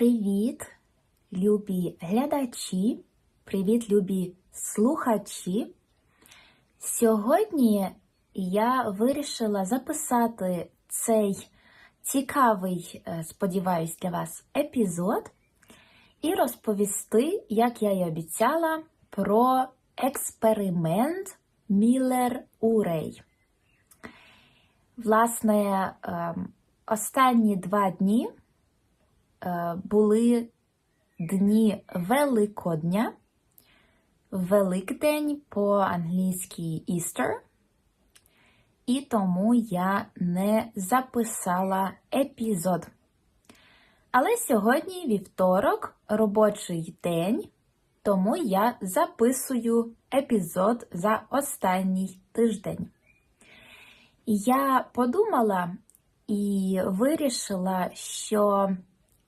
Привіт, любі глядачі, привіт, любі слухачі. Сьогодні я вирішила записати цей цікавий, е, сподіваюсь, для вас епізод і розповісти, як я й обіцяла, про експеримент Міллер Урей. Власне, ем, останні два дні були дні Великодня, Великдень по-англійськи Easter, і тому я не записала епізод. Але сьогодні вівторок, робочий день, тому я записую епізод за останній тиждень. Я подумала і вирішила, що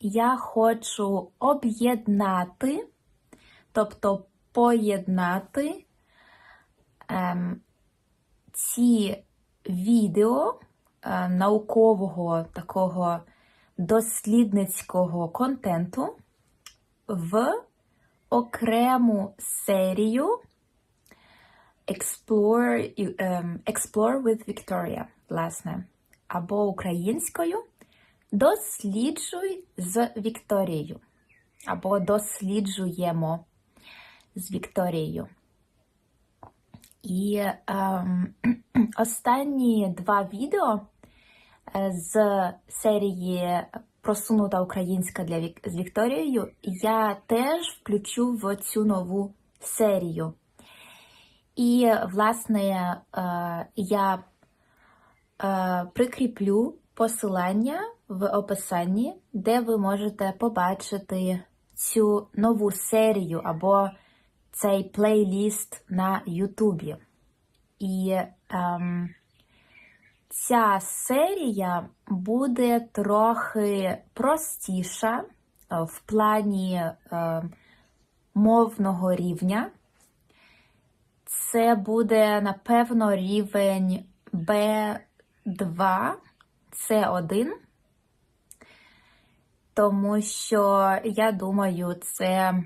я хочу об'єднати, тобто поєднати ем, ці відео е, наукового такого дослідницького контенту в окрему серію Explore, ем, Explore with Victoria, власне, або українською Досліджуй з Вікторією, або досліджуємо з Вікторією. І ем, останні два відео е, з серії Просунута українська для Вік... з Вікторією я теж включу в цю нову серію. І, власне, е, я е, прикріплю посилання в описанні, де ви можете побачити цю нову серію або цей плейліст на Ютубі. І ем, ця серія буде трохи простіша е, в плані е, мовного рівня. Це буде, напевно, рівень B2, C1, тому що, я думаю, це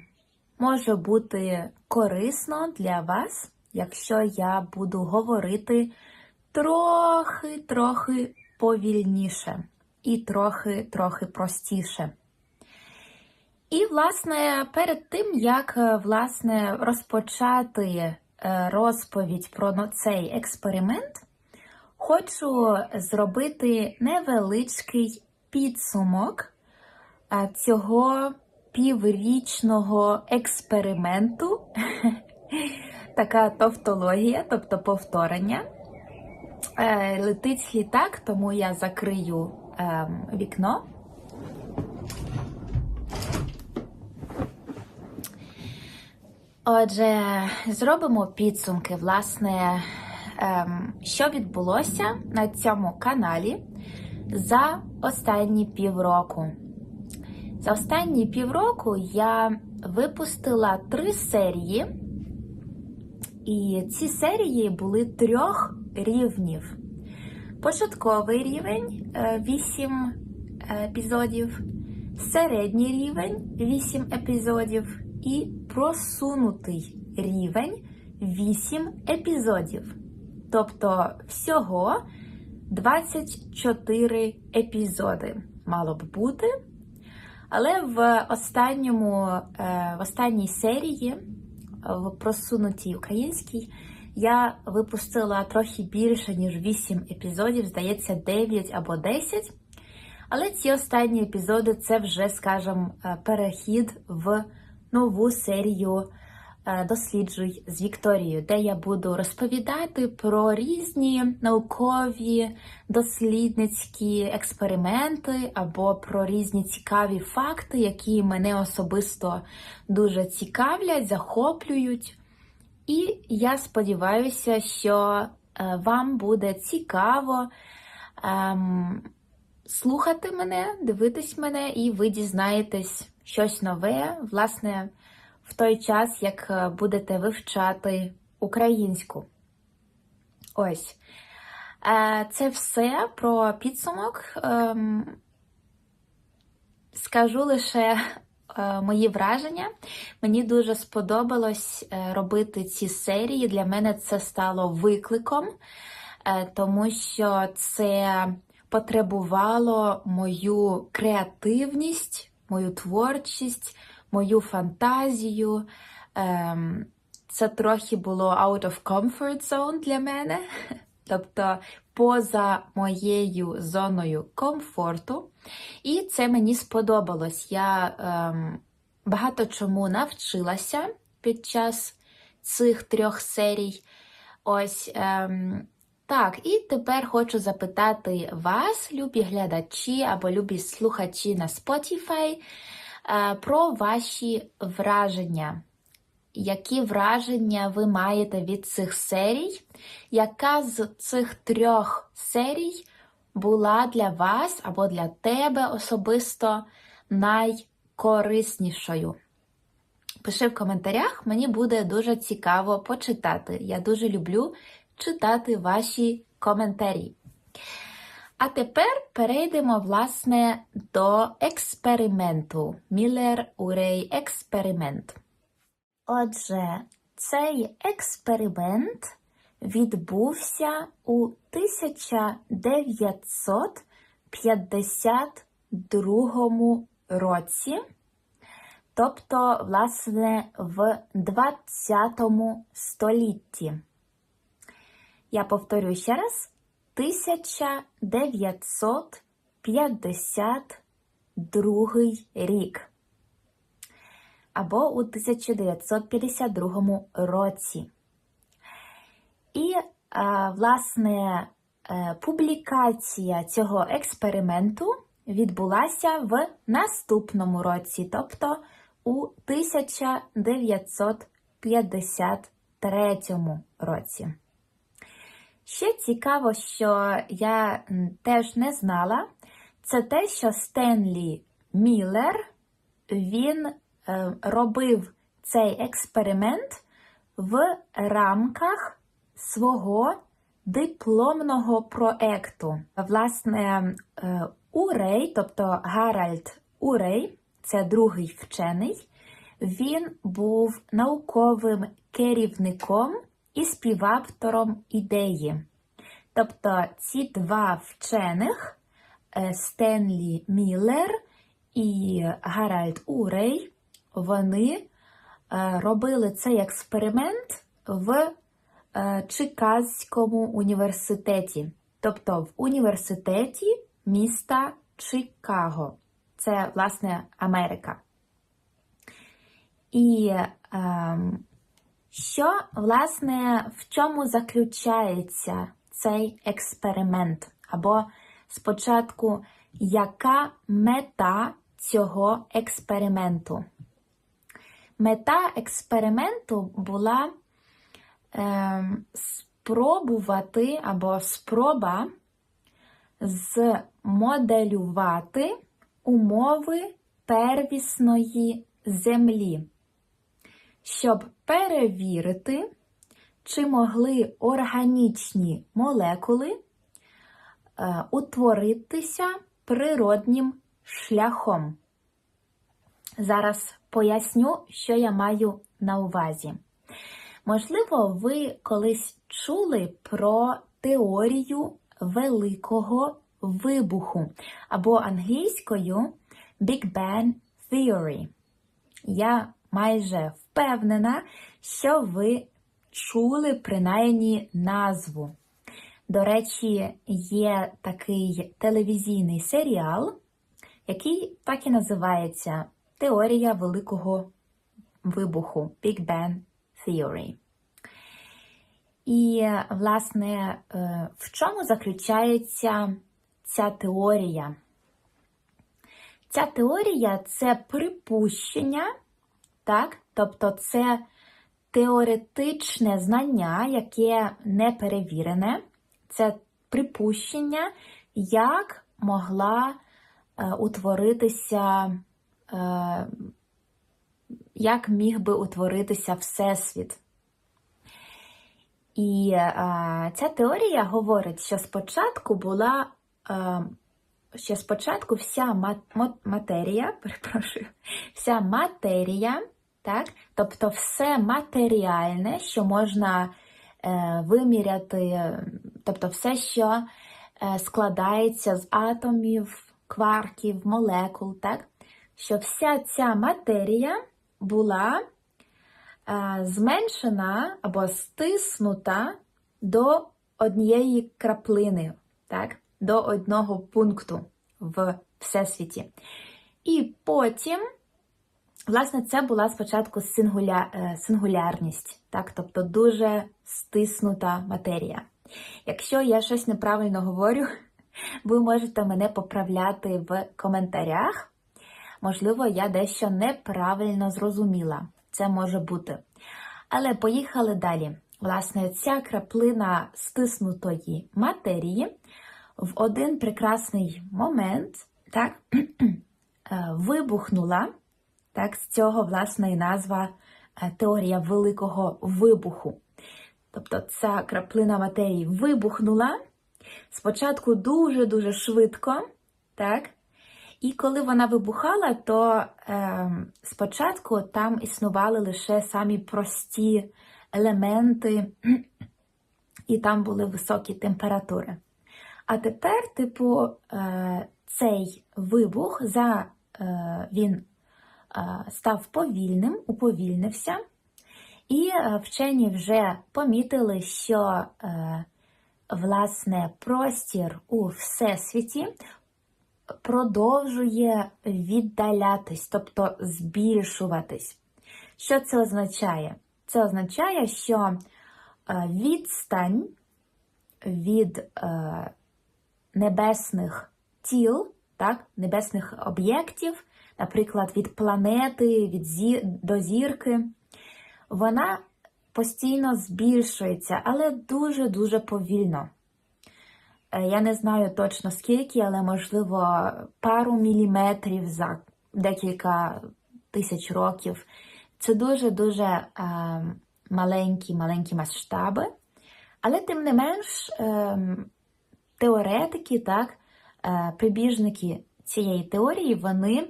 може бути корисно для вас, якщо я буду говорити трохи-трохи повільніше і трохи-трохи простіше. І, власне, перед тим, як власне, розпочати е, розповідь про цей експеримент, хочу зробити невеличкий підсумок е, цього піврічного експерименту, така тавтологія, тобто повторення. Е, Летить літак, тому я закрию ем, вікно. Отже, зробимо підсумки, власне, ем, що відбулося на цьому каналі за останні півроку. За останні півроку я випустила три серії, і ці серії були трьох рівнів. Початковий рівень 8 епізодів, середній рівень 8 епізодів і просунутий рівень 8 епізодів. Тобто всього 24 епізоди мало б бути. Але в останньому, в останній серії, в просунутій українській, я випустила трохи більше, ніж 8 епізодів, здається, 9 або 10. Але ці останні епізоди це вже, скажімо, перехід в нову серію Досліджуй з Вікторією, де я буду розповідати про різні наукові дослідницькі експерименти або про різні цікаві факти, які мене особисто дуже цікавлять, захоплюють. І я сподіваюся, що вам буде цікаво ем, слухати мене, дивитись мене, і ви дізнаєтесь щось нове, власне, в той час, як будете вивчати українську. Ось. Це все про підсумок. скажу лише е, мої враження. Мені дуже сподобалось е, робити ці серії. Для мене це стало викликом, е, тому що це потребувало мою креативність, мою творчість, мою фантазію. Ем, Це трохи було out of comfort zone для мене, тобто поза моєю зоною комфорту. І це мені сподобалось. Я ем, багато чому навчилася під час цих трьох серій. Ось ем, так, і тепер хочу запитати вас, любі глядачі або любі слухачі на Spotify, про ваші враження. Які враження ви маєте від цих серій? Яка з цих трьох серій була для вас або для тебе особисто найкориснішою? Пиши в коментарях, мені буде дуже цікаво почитати. Я дуже люблю читати ваші коментарі. А тепер перейдемо, власне, до експерименту. Міллер Урей експеримент. Отже, цей експеримент відбувся у 1952 році, тобто, власне, в 20 столітті. Я повторю ще раз: 1952 рік або у 1952 році. І, власне, е, публікація цього експерименту відбулася в наступному році, тобто у 1953 році. Ще цікаво, що я теж не знала, це те, що Стенлі Міллер, він е, робив цей експеримент в рамках свого дипломного проекту. Власне, е, Урей, тобто Гаральд Урей, це другий вчений, він був науковим керівником і співавтором ідеї. Тобто ці два вчених е, Стенлі Міллер і Гаральд Урей, вони е, робили цей експеримент в е, Чиказькому університеті, тобто в університеті міста Чикаго. Це, власне, Америка. І ем, що, власне, в чому заключається цей експеримент? Або спочатку, яка мета цього експерименту? Мета експерименту була е, спробувати або спроба змоделювати умови первісної землі щоб перевірити, чи могли органічні молекули е, утворитися природнім шляхом. Зараз поясню, що я маю на увазі. Можливо, ви колись чули про теорію великого вибуху або англійською Big Bang Theory. Я майже впевнена, що ви чули принаймні назву. До речі, є такий телевізійний серіал, який так і називається Теорія Великого Вибуху Big Bang Theory. І, власне, е, в чому заключається ця теорія? Ця теорія це припущення так? Тобто це теоретичне знання, яке не перевірене, це припущення, як могла е, утворитися, е, як міг би утворитися Всесвіт. І е, ця теорія говорить, що спочатку була е, що спочатку вся ма- мо- матерія, перепрошую, вся матерія, так, тобто все матеріальне, що можна е, виміряти, тобто все, що е, складається з атомів, кварків, молекул, так, що вся ця матерія була е, зменшена або стиснута до однієї краплини, так? до одного пункту в всесвіті. І потім, власне, це була спочатку сингуля... е, сингулярність, так? тобто дуже стиснута матерія. Якщо я щось неправильно говорю, ви можете мене поправляти в коментарях. Можливо, я дещо неправильно зрозуміла. Це може бути. Але поїхали далі. Власне, ця краплина стиснутої матерії в один прекрасний момент так, е, вибухнула. Так, з цього, власне, і назва е, теорія великого вибуху. Тобто ця краплина матерії вибухнула спочатку дуже-дуже швидко, так? І коли вона вибухала, то е, спочатку там існували лише самі прості елементи, і там були високі температури. А тепер, типу, е, цей вибух за, е, він став повільним, уповільнився, і е, вчені вже помітили, що е, власне простір у всесвіті продовжує віддалятись, тобто збільшуватись. Що це означає? Це означає, що е, відстань від е, небесних тіл, так, небесних об'єктів, наприклад, від планети від зі... до зірки, вона постійно збільшується, але дуже-дуже повільно. Е, Я не знаю точно скільки, але можливо пару міліметрів за декілька тисяч років. Це дуже-дуже е, маленькі маленькі масштаби. Але тим не менш, е, теоретики, так, е, прибіжники цієї теорії, вони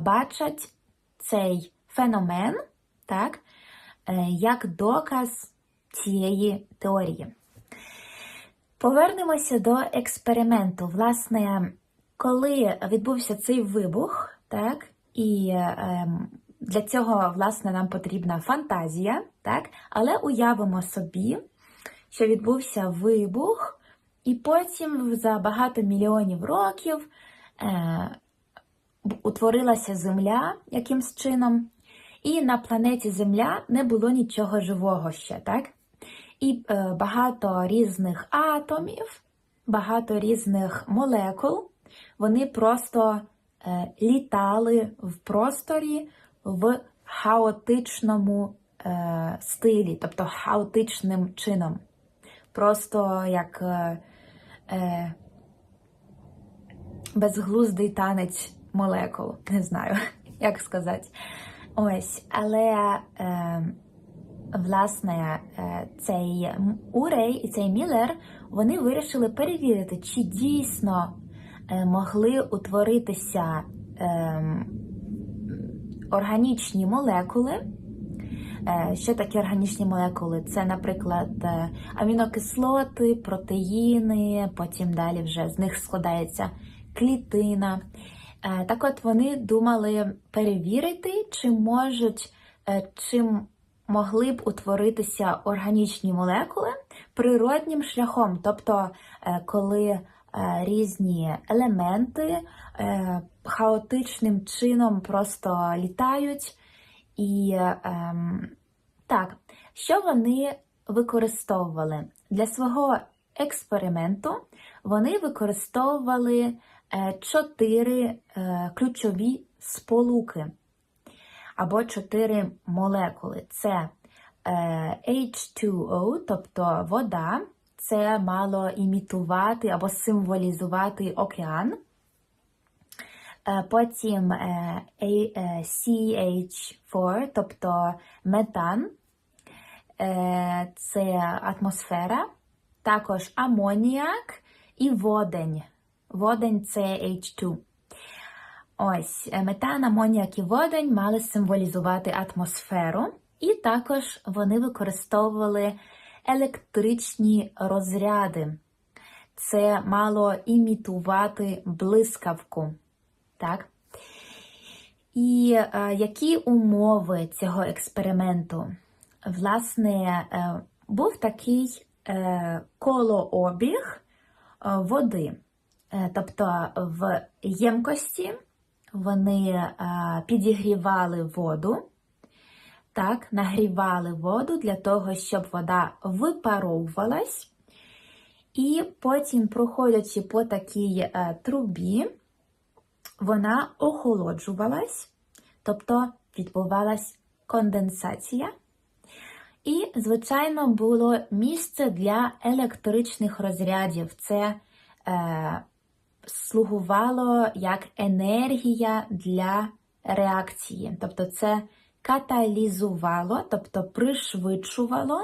бачать цей феномен так, е, як доказ цієї теорії. Повернемося до експерименту. Власне, коли відбувся цей вибух, так, і е, для цього, власне, нам потрібна фантазія, так, але уявимо собі, що відбувся вибух, і потім за багато мільйонів років е, утворилася Земля якимсь чином, і на планеті Земля не було нічого живого ще, так? І е, багато різних атомів, багато різних молекул, вони просто е, літали в просторі в хаотичному е, стилі, тобто хаотичним чином. Просто як е, е, безглуздий танець молекул, не знаю, як сказати. Ось, але. Е, Власне, е, цей Урей і цей Міллер вони вирішили перевірити, чи дійсно е, могли утворитися ем, органічні молекули. Е, Що такі органічні молекули? Це, наприклад, амінокислоти, протеїни, потім далі вже з них складається клітина. Так от вони думали перевірити, чи можуть чим могли б утворитися органічні молекули природнім шляхом, тобто, коли різні елементи хаотичним чином просто літають. І так, що вони використовували? Для свого експерименту вони використовували чотири ключові сполуки або чотири молекули. Це H2O, тобто вода, це мало імітувати або символізувати океан. Потім CH4, тобто метан, це атмосфера, також амоніак і водень. Водень це H2. Ось е, метан, амоніак і водень мали символізувати атмосферу, і також вони використовували електричні розряди. Це мало імітувати блискавку. Так? І е, які умови цього експерименту? Власне, е, був такий е, колообіг е, води. Е, Тобто в ємкості вони е, підігрівали воду, так, нагрівали воду для того, щоб вода випаровувалась, і потім, проходячи по такій е, трубі, вона охолоджувалась, тобто відбувалась конденсація. І, звичайно, було місце для електричних розрядів. Це е, слугувало як енергія для реакції. Тобто це каталізувало, тобто пришвидшувало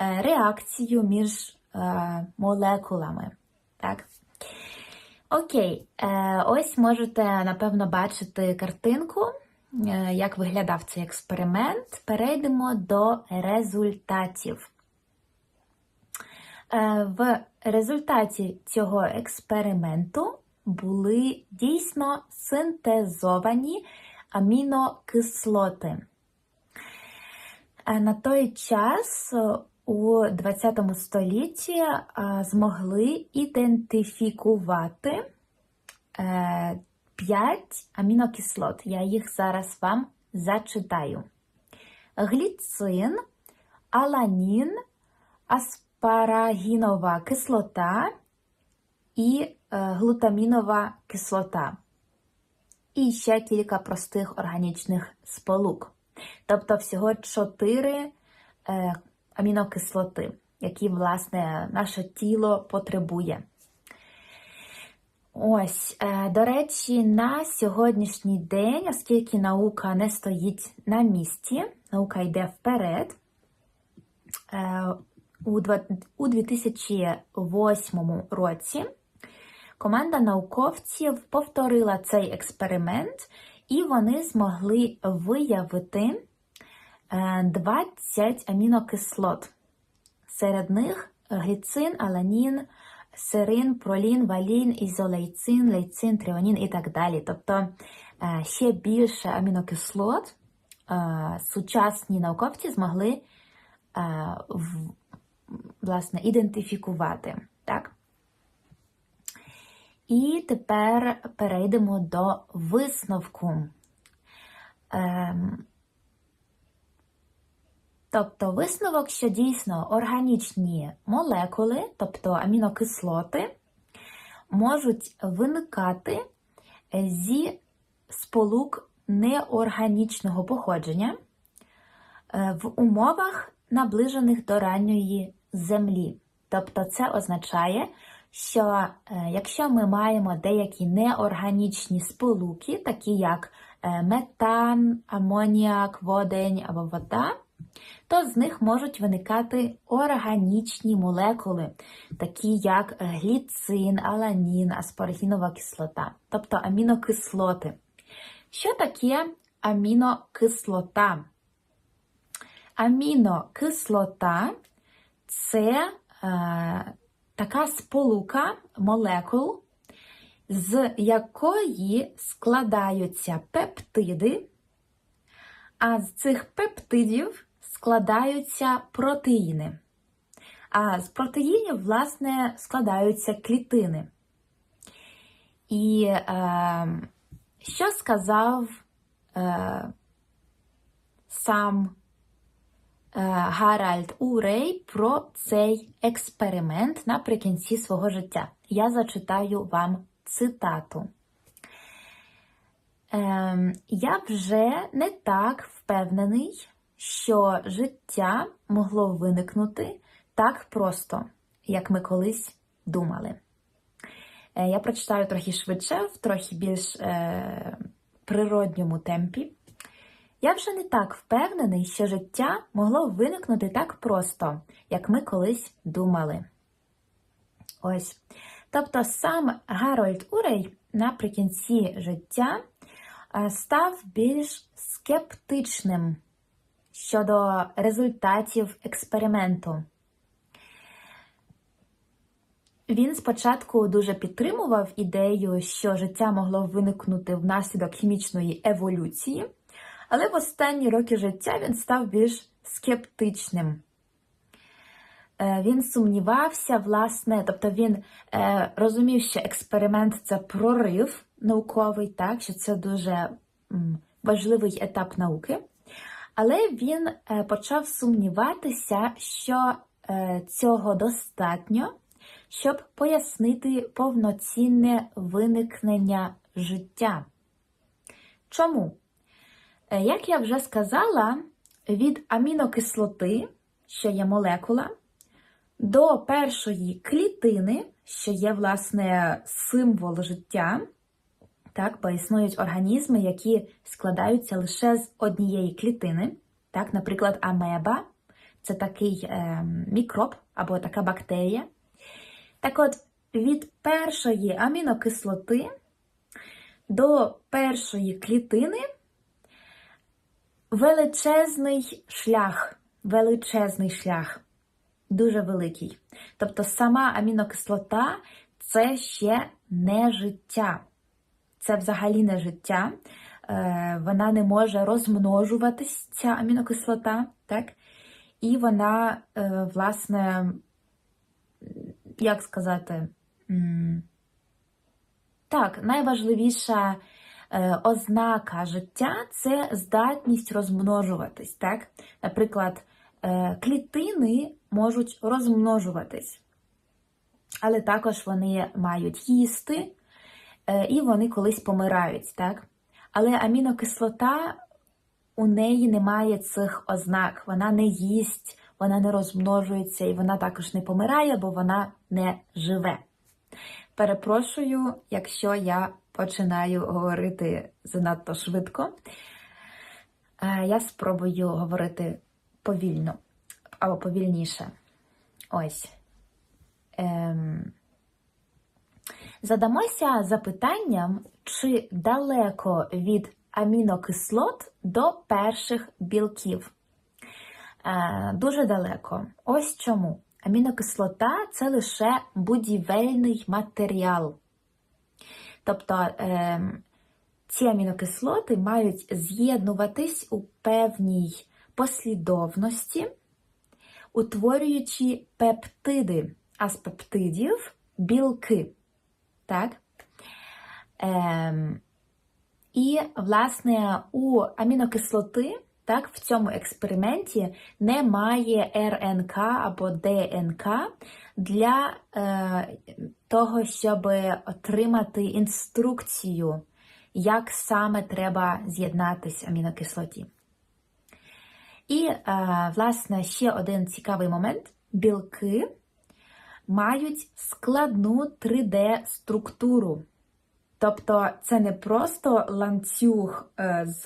е, реакцію між е, молекулами. Так? Окей, е, ось можете, напевно, бачити картинку, як виглядав цей експеримент. Перейдемо до результатів. В результаті цього експерименту були дійсно синтезовані амінокислоти. Е, На той час е, у 20 столітті е, змогли ідентифікувати 5 амінокислот. Я їх зараз вам зачитаю: гліцин, аланін, аспарагінова кислота і е, глутамінова кислота. І ще кілька простих органічних сполук. Тобто всього 4 е, амінокислоти, які, власне, наше тіло потребує. Ось, е, до речі, на сьогоднішній день, оскільки наука не стоїть на місці, наука йде вперед. Е, У 2008 році команда науковців повторила цей експеримент, і вони змогли виявити е, 20 амінокислот. Серед них гліцин, аланін, серин, пролін, валін, ізолейцин, лейцин, тріонін і так далі. Тобто е, ще більше амінокислот е, сучасні науковці змогли е, власне, ідентифікувати. Так? І тепер перейдемо до висновку. Ем, Тобто висновок, що дійсно органічні молекули, тобто амінокислоти, можуть виникати зі сполук неорганічного походження е, в умовах, наближених до ранньої землі. Тобто це означає, що е, якщо ми маємо деякі неорганічні сполуки, такі як е, метан, амоніак, водень або вода, то з них можуть виникати органічні молекули, такі як е, гліцин, аланін, аспаргінова кислота, тобто амінокислоти. Що таке амінокислота? Амінокислота це е, така сполука молекул, з якої складаються пептиди, а з цих пептидів складаються протеїни. А з протеїнів, власне, складаються клітини. І е, що сказав е, сам Гаральд Урей про цей експеримент наприкінці свого життя? Я зачитаю вам цитату. Ем, я вже не так впевнений, що життя могло виникнути так просто, як ми колись думали. Е, Я прочитаю трохи швидше, в трохи більш е, природньому темпі. Я вже не так впевнений, що життя могло виникнути так просто, як ми колись думали. Ось. Тобто сам Гарольд Урей наприкінці життя е, став більш скептичним щодо результатів експерименту. Він спочатку дуже підтримував ідею, що життя могло виникнути внаслідок хімічної еволюції, але в останні роки життя він став більш скептичним. Е, Він сумнівався, власне, тобто він е, розумів, що експеримент це прорив науковий, так, що це дуже важливий етап науки. Але він е, почав сумніватися, що цього достатньо, щоб пояснити повноцінне виникнення життя. Чому? Е, Як я вже сказала, від амінокислоти, що є молекула, до першої клітини, що є, власне, символ життя, так, бо існують організми, які складаються лише з однієї клітини. Так, наприклад, амеба це такий е, мікроб або така бактерія. Так от, від першої амінокислоти до першої клітини величезний шлях, величезний шлях, дуже великий. Тобто сама амінокислота це ще не життя. Це взагалі не життя. Е, Вона не може розмножуватись, ця амінокислота, так? І вона, е, власне, як сказати, так, найважливіша ознака життя це здатність розмножуватись. Так? Наприклад, е, клітини можуть розмножуватись, але також вони мають їсти, е, і вони колись помирають. Так? Але амінокислота у неї немає цих ознак, вона не їсть, вона не розмножується і вона також не помирає, бо вона не живе. Перепрошую, якщо я починаю говорити занадто швидко. Е, Я спробую говорити повільно або повільніше. Ось. Ем. Задамося запитанням, чи далеко від амінокислот до перших білків. Е, Дуже далеко. Ось чому. Амінокислота це лише будівельний матеріал. Тобто е, ці амінокислоти мають з'єднуватись у певній послідовності, утворюючи пептиди, а з пептидів білки. Так? Е, і, власне, у амінокислоти так, в цьому експерименті немає РНК або ДНК для е, того, щоб отримати інструкцію, як саме треба з'єднатися амінокислоті. І, е, власне, ще один цікавий момент: білки мають складну 3D-структуру. Тобто це не просто ланцюг е, з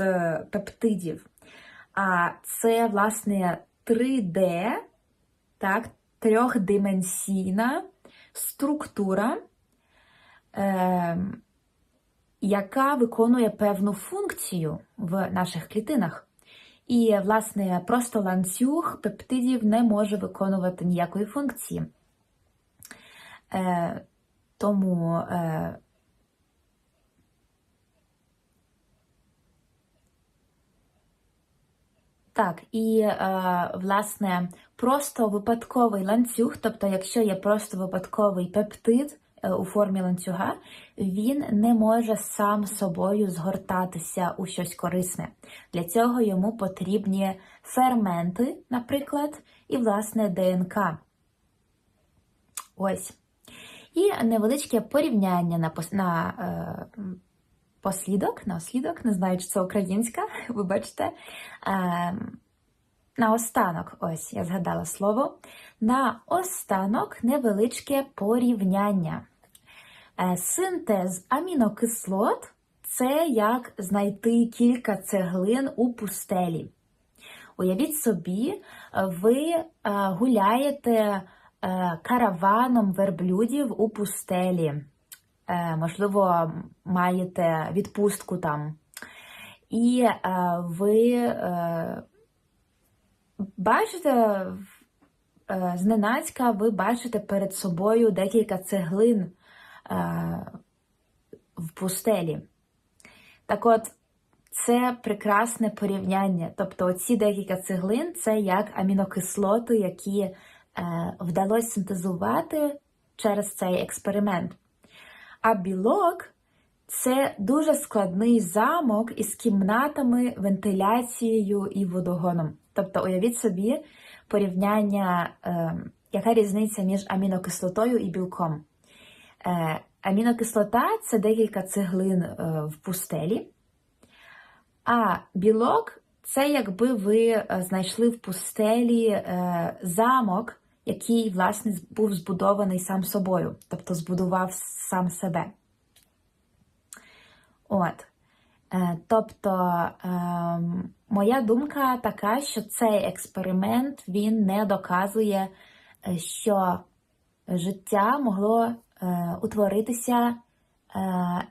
пептидів, а це, власне, 3D, так, трьохдименсійна структура, е, яка виконує певну функцію в наших клітинах. І, власне, просто ланцюг пептидів не може виконувати ніякої функції. Е, Тому е, Так, і е, власне просто випадковий ланцюг, тобто, якщо є просто випадковий пептид е, у формі ланцюга, він не може сам собою згортатися у щось корисне. Для цього йому потрібні ферменти, наприклад, і власне ДНК. Ось. І невеличке порівняння на, на е, послідок, на ослідок, не знаю, чи це українська, вибачте. Е, на ось я згадала слово. На останок невеличке порівняння. Е, синтез амінокислот це як знайти кілька цеглин у пустелі. Уявіть собі, ви е, гуляєте е, караваном верблюдів у пустелі. Е, Можливо, маєте відпустку там. І е, ви е, бачите, зненацька ви бачите перед собою декілька цеглин в пустелі. Так от, це прекрасне порівняння. Тобто, ці декілька цеглин це як амінокислоти, які вдалося синтезувати через цей експеримент. А білок це дуже складний замок із кімнатами, вентиляцією і водогоном. Тобто, уявіть собі порівняння, е, яка різниця між амінокислотою і білком. Е, амінокислота це декілька цеглин е, в пустелі, а білок це якби ви е, знайшли в пустелі е, замок, який, власне, був збудований сам собою, тобто збудував сам себе. От. Е, Тобто, ем, моя думка така, що цей експеримент він не доказує, е, що життя могло е, утворитися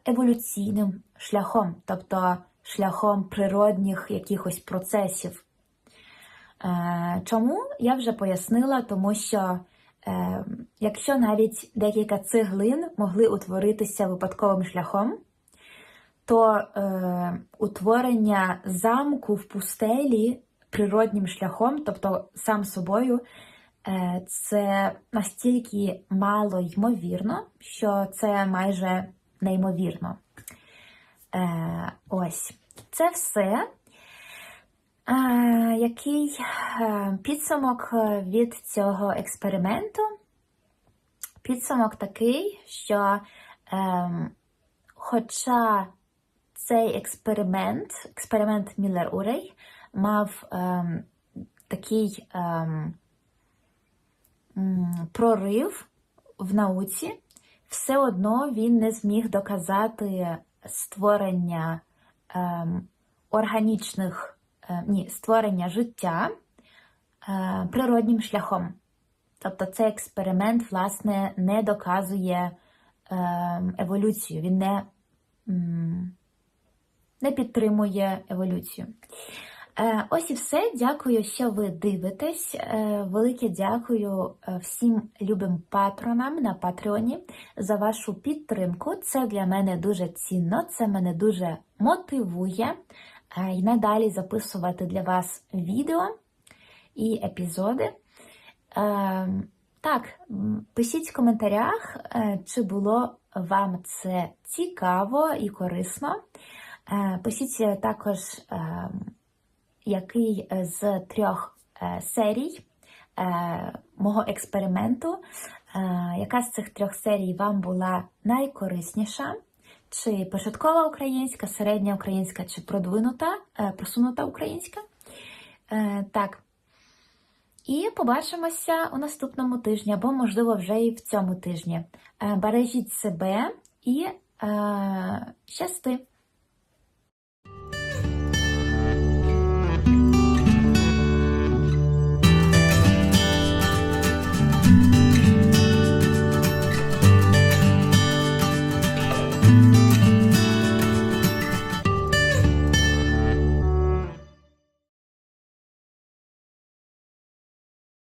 еволюційним шляхом, тобто шляхом природних якихось процесів. Е, Чому я вже пояснила, тому що е, якщо навіть декілька цеглин могли утворитися випадковим шляхом, то е, утворення замку в пустелі природнім шляхом, тобто сам собою, це настільки мало ймовірно, що це майже неймовірно. Ось це все. Е, який е, підсумок від цього експерименту? Підсумок такий, що е, хоча цей експеримент, експеримент Міллер Урей, мав ем, такий ем, прорив в науці, все одно він не зміг доказати створення ем, органічних, е, ні, створення життя е, природнім шляхом. Тобто цей експеримент, власне, не доказує ем, еволюцію, він не. не підтримує еволюцію. Е, Ось і все. Дякую, що ви дивитесь. Е, Велике дякую е, всім любим патронам на Патреоні за вашу підтримку. Це для мене дуже цінно, це мене дуже мотивує е, і надалі записувати для вас відео і епізоди. Так, пишіть в коментарях, е, чи було вам це цікаво і корисно. Е, Пишіть також, е, який з трьох серій мого експерименту, яка з цих трьох серій вам була найкорисніша, чи початкова українська, середня українська, чи продвинута, е, просунута українська. Е, Так. І побачимося у наступному тижні, або, можливо, вже і в цьому тижні. Е, Бережіть себе і щасти!